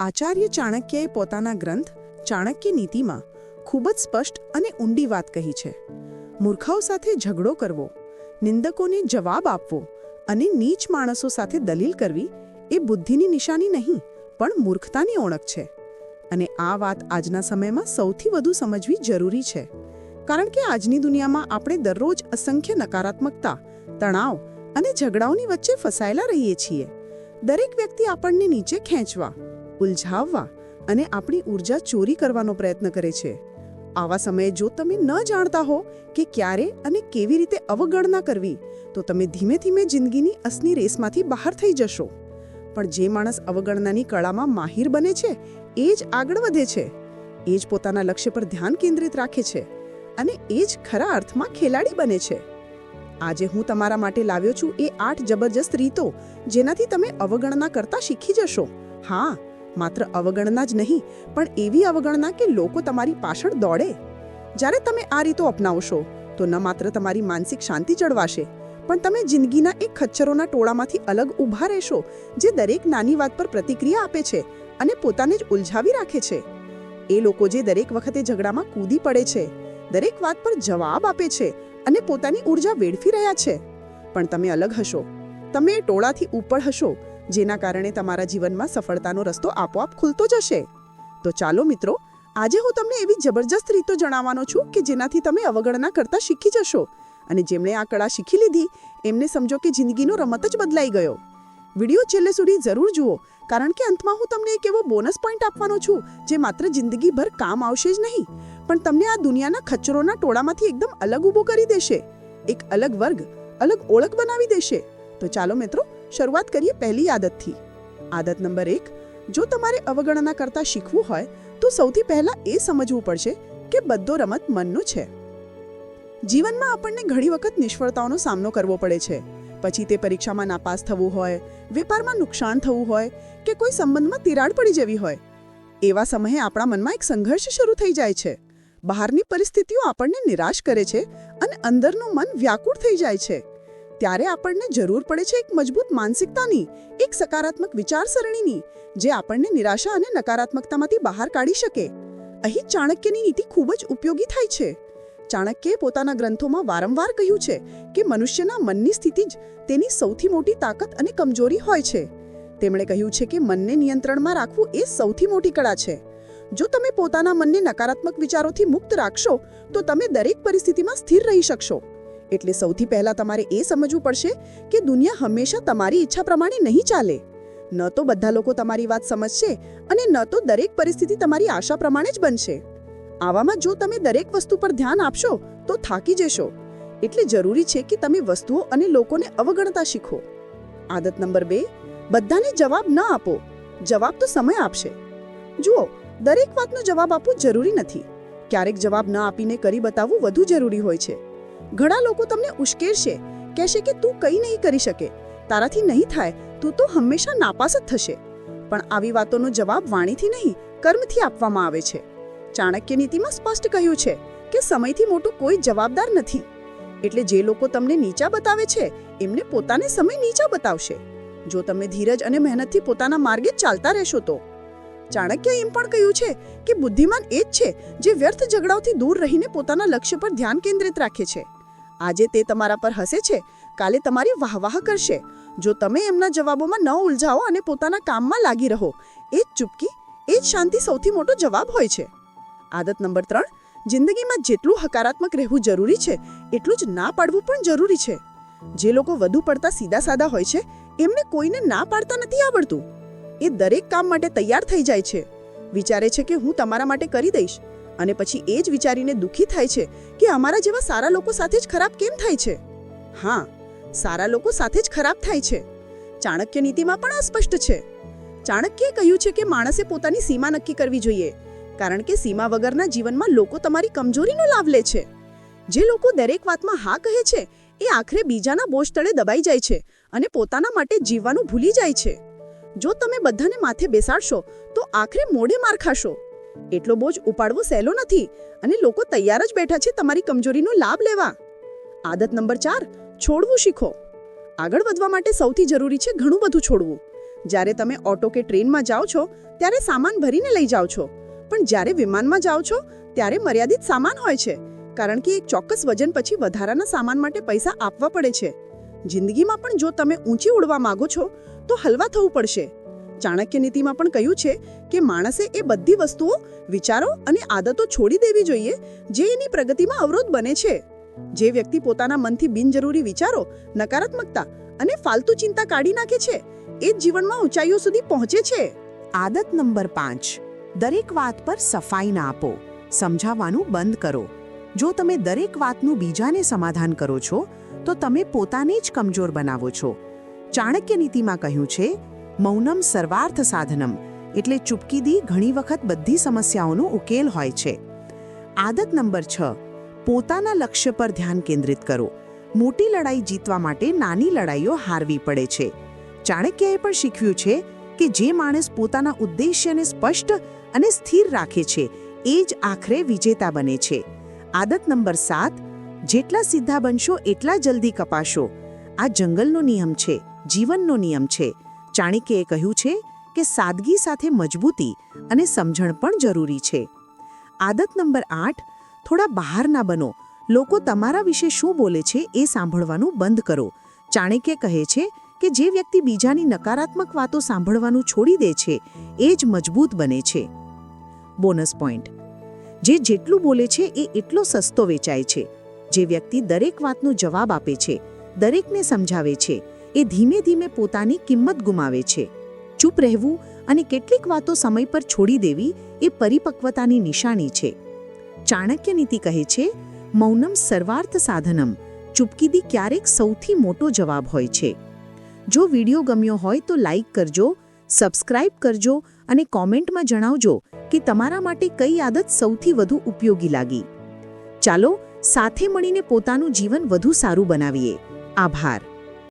આચાર્ય ચાણક્યએ પોતાના ગ્રંથ, ચાણક્ય નીતિમાં, ખૂબ જ સ્પષ્ટ અને ઊંડી વાત કહી છે. મૂર્ખાઓ સાથે ઝઘડો કરવો, નિંદકોને જવાબ આપવો અને નીચ માણસો સાથે દલીલ કરવી એ બુદ્ધિની નિશાની નહીં, પણ મૂર્ખતાની ઓળખ છે. અને આ વાત આજના સમયમાં સૌથી વધુ સમજવી જરૂરી છે. કારણ કે આજની દુનિયામાં આપણે દરરોજ અસંખ્ય નકારાત્મકતા, તણાવ અને ઝઘડાઓની વચ્ચે ફસાયેલા રહીએ છીએ. દરેક વ્યક્તિ આપણને નીચે ખેંચવા ઉલઝાવવા અને આપણી ઊર્જા ચોરી કરવાનો પ્રયત્ન કરે છે. આવા સમયે જો તમે ન જાણતા હો કે ક્યારે અને કેવી રીતે અવગણના કરવી, તો તમે ધીમે ધીમે જિંદગીની અસની રેસમાંથી બહાર થઈ જશો. પણ જે માણસ અવગણનાની કળામાં માહિર બને છે, એ જ આગળ વધે છે. એ જ પોતાના લક્ષ્ય પર ધ્યાન કેન્દ્રિત રાખે છે અને એ જ ખરા અર્થમાં ખેલાડી બને છે. આજે હું તમારા માટે લાવ્યો છું એ આઠ જબરજસ્ત રીતો, જેનાથી તમે અવગણના કરતા શીખી જશો. હા માત્ર અવગણના જ નહીં, પણ એવી અવગણના કે લોકો તમારી પાછળ દોડે. જ્યારે તમે આ રીતો અપનાવશો, તો ન માત્ર તમારી માનસિક શાંતિ જળવાશે, પણ તમે જિંદગીના એક ખચ્ચરોના ટોળામાંથી અલગ ઊભા રહેશો, જે દરેક નાની વાત પર પ્રતિક્રિયા આપે છે અને પોતાને જ ઉલઝાવી રાખે છે. એ લોકો જે દરેક વખતે ઝઘડામાં કૂદી પડે છે, દરેક વાત પર જવાબ આપે છે અને પોતાની ઊર્જા વેડફી રહ્યા છે. પણ તમે અલગ હશો, તમે ટોળાથી ઉપર હશો જેના કારણે તમારા જીવનમાં સફળતાનો રસ્તો આપોઆપ ખુલતો જશે. તો ચાલો મિત્રો, આજે હું તમને એવી જબરજસ્ત રીતો જણાવવાનો છું કે જેનાથી તમે અવગણના કરતા શીખી જશો. અને જેમણે આ કળા શીખી લીધી, એમને સમજો કે જિંદગીનો રમત જ બદલાઈ ગયો. વીડિયો છેલ્લે સુધી જરૂર જુઓ, કારણ કે અંતમાં હું તમને એક એવો બોનસ પોઈન્ટ આપવાનો છું, જે માત્ર જિંદગીભર કામ આવશે જ નહીં, પણ તમને આ દુનિયાના ખચ્ચરોના ટોળામાંથી એકદમ અલગ ઊભો કરી દેશે. એક અલગ વર્ગ, અલગ ઓળખ બનાવી દેશે. તો ચાલો મિત્રો શરૂઆત કરીએ પહેલી આદતથી. આદત નંબર એક, જો તમારે અવગણના કરતા શીખવું હોય, તો સૌથી પહેલા એ સમજવું પડશે કે બધો રમત મનનો છે. જીવનમાં આપણને ઘણી વખત નિષ્ફળતાઓનો સામનો કરવો પડે છે. પછી તે પરીક્ષામાં નાપાસ થવું હોય, વેપારમાં નુકસાન થવું હોય, કે કોઈ સંબંધમાં તિરાડ પડી જવી હોય, એવા સમયે આપણા મનમાં એક સંઘર્ષ શરૂ થઈ જાય છે. બહારની પરિસ્થિતિઓ આપણને નિરાશ કરે છે અને અંદરનું મન વ્યાકુળ થઈ જાય છે. ત્યારે આપણને જરૂર પડે છે એક મજબૂત માનસિકતાની, એક સકારાત્મક વિચારસરણીની, જે આપણને નિરાશા અને નકારાત્મકતામાંથી બહાર કાઢી શકે. અહીં ચાણક્યની નીતિ ખૂબ જ ઉપયોગી થાય છે. ચાણક્યે પોતાના ગ્રંથોમાં વારંવાર કહ્યું છે કે મનુષ્યના મનની સ્થિતિ જ તેની સૌથી મોટી તાકાત અને કમજોરી હોય છે. તેમણે કહ્યું છે કે મનને નિયંત્રણમાં રાખવું એ સૌથી મોટી કળા છે. જો તમે પોતાના મનને નકારાત્મક વિચારોથી મુક્ત રાખશો, તો તમે દરેક પરિસ્થિતિમાં સ્થિર રહી શકશો. એટલે સૌથી પહેલા તમારે એ સમજવું પડશે કે દુનિયા હંમેશા તમારી ઈચ્છા પ્રમાણે નહીં ચાલે. ન તો બધા લોકો તમારી વાત સમજશે અને ન તો દરેક પરિસ્થિતિ તમારી આશા પ્રમાણે જ બનશે. આવામાં જો તમે દરેક વસ્તુ પર ધ્યાન આપશો, તો થાકી જશો. એટલે જરૂરી છે કે તમે વસ્તુઓ અને લોકોને અવગણતા શીખો. આદત નંબર બે, બધાને જવાબ ન આપો. જવાબ તો સમય આપશે. જુઓ, દરેક વાતનો જવાબ આપવો જરૂરી નથી. ક્યારેક જવાબ ન આપીને કરી બતાવવું વધુ જરૂરી હોય છે. ઘણા લોકો તમને ઉશ્કેરશે કહેશે કે તું કંઈ નહીં કરી શકે. તારાથી નહીં થાય તું તો હંમેશા નાપાસ જ થશે. પણ આવી વાતોનો જવાબ વાણીથી નહીં, કર્મથી આપવામાં આવે છે. ચાણક્ય નીતિમાં સ્પષ્ટ કહ્યું છે કે સમયથી મોટો કોઈ જવાબદાર નથી. એટલે જે લોકો તમને નીચા બતાવે છે, એમને પોતાને સમય નીચા બતાવશે. જો તમે ધીરજ અને મહેનતથી પોતાના માર્ગે ચાલતા રહેશો તો. ચાણક્ય એમ પણ કહ્યું છે કે બુદ્ધિમાન એ જ છે જે વ્યર્થ ઝઘડાઓથી દૂર રહીને પોતાના લક્ષ્ય પર ધ્યાન કેન્દ્રિત રાખે છે. આજે તે તમારા પર હસે છે? કાલે તમારી વાહવાહ કરશે. જો તમે એમના જવાબોમાં ન ઉલઝાઓ અને પોતાના કામમાં લાગી રહો, એ જ ચૂપકી, એ જ શાંતિ સૌથી મોટો જવાબ હોય છે. આદત નંબર ત્રણ, જિંદગીમાં જેટલું હકારાત્મક રહેવું જરૂરી છે, એટલું જ ના પાડવું પણ જરૂરી છે. જે લોકો વધુ પડતા સીધા સાદા હોય છે, એમને કોઈને ના પાડતા નથી આવડતું. એ દરેક કામ માટે તૈયાર થઈ જાય છે. વિચારે છે કે હું તમારા માટે કરી દઈશ. અને પછી એ જ વિચારીને દુઃખી થાય છે કે અમારા જેવા સારા લોકો સાથે જ ખરાબ કેમ થાય છે? હા, સારા લોકો સાથે જ ખરાબ થાય છે. ચાણક્ય નીતિમાં પણ આ સ્પષ્ટ છે. ચાણક્યએ કહ્યું છે કે માણસે પોતાની સીમા નક્કી કરવી જોઈએ, કારણ કે સીમા વગરના જીવનમાં લોકો તમારી કમજોરીનો લાભ લે છે. જે લોકો દરેક વાતમાં હા કહે છે, એ આખરે બીજાના બોજ તળે દબાઈ જાય છે અને પોતાના માટે જીવવાનું ભૂલી જાય છે. જો તમે બધાને માથે બેસાડશો, તો આખરે મોઢે માર ખાશો. એટલો બોજ ઉપાડવો સહેલો નથી અને લોકો તૈયાર જ બેઠા છે તમારી કમજોરીનો લાભ લેવા. આદત નંબર ચાર, છોડવું શીખો. આગળ વધવા માટે સૌથી જરૂરી છે ઘણું બધું છોડવું. જ્યારે તમે ઓટો કે ટ્રેનમાં જાઓ છો, ત્યારે સામાન ભરીને લઈ જાઓ છો. પણ જ્યારે વિમાનમાં જાઓ છો, ત્યારે મર્યાદિત સામાન હોય છે, કારણ કે એક ચોક્કસ વજન પછી વધારાના સામાન માટે પૈસા આપવા પડે છે. જિંદગીમાં પણ જો તમે ઊંચી ઉડવા માંગો છો, તો હલવા થવું પડશે. ચાણક્ય નીતિમાં પણ કહ્યું છે કે માણસે એ બધી વસ્તુઓ, વિચારો અને આદતો છોડી દેવી જોઈએ, જે એની પ્રગતિમાં અવરોધ બને છે. જે વ્યક્તિ પોતાના મનથી બિનજરૂરી વિચારો, નકારાત્મકતા અને ફાલતુ ચિંતા કાઢી નાખે છે, એ જ જીવનમાં ઊંચાઈઓ સુધી પહોંચે છે. આદત નંબર પાંચ. દરેક વાત પર સફાઈ ના આપો. સમજાવવાનું બંધ કરો. જો તમે દરેક વાતનું બીજાને સમાધાન કરો છો, તો તમે પોતાને જ કમજોર બનાવો છો. ચાણક્ય નીતિમાં કહ્યું છે મૌનમ સર્વાર્થ સાધનમ એટલે ચૂપકીદી ઘણી વખત બધી સમસ્યાઓનો ઉકેલ હોય છે. આદત નંબર છ, પોતાના લક્ષ્ય પર ધ્યાન કેન્દ્રિત કરો. મોટી લડાઈ જીતવા માટે નાની લડાઈઓ હારવી પડે છે. ચાણક્યએ પણ શીખવ્યું છે કે જે માણસ પોતાના ઉદ્દેશ્યને સ્પષ્ટ અને સ્થિર રાખે છે, એ જ આખરે વિજેતા બને છે. આદત નંબર સાત, જેટલા સીધા બનશો એટલા જલ્દી કપાશો. આ જંગલનો નિયમ છે, જીવનનો નિયમ છે. ચાણક્યએ કહ્યું છે કે સાદગી સાથે મજબૂતી અને સમજણ પણ જરૂરી છે. આદત નંબર આઠ, થોડા બહારના બનો. લોકો તમારા વિશે શું બોલે છે એ સાંભળવાનું બંધ કરો. ચાણક્ય કહે છે કે જે વ્યક્તિ બીજાની નકારાત્મક વાતો સાંભળવાનું છોડી દે છે, એ જ મજબૂત બને છે. બોનસ પોઈન્ટ, જે જેટલું બોલે છે એ એટલો સસ્તો વેચાય છે. જે વ્યક્તિ દરેક વાતનો જવાબ આપે છે, દરેકને સમજાવે છે એ ધીમે ધીમે પોતાની કિંમત ગુમાવે છે. ચૂપ રહેવું અને કેટલીક વાતો સમય પર છોડી દેવી એ પરિપક્વતાની નિશાની છે. ચાણક્ય નીતિ કહે છે, મૌનમ સર્વાર્થ સાધનમ. ચૂપકીદી ક્યારેક સૌથી મોટો જવાબ હોય છે. જો વીડિયો ગમ્યો હોય તો લાઈક કરજો, સબસ્ક્રાઇબ કરજો અને કોમેન્ટમાં જણાવજો કે તમારા માટે કઈ આદત સૌથી વધુ ઉપયોગી લાગી. ચાલો, સાથે મળીને પોતાનું જીવન વધુ સારું બનાવીએ. આભાર.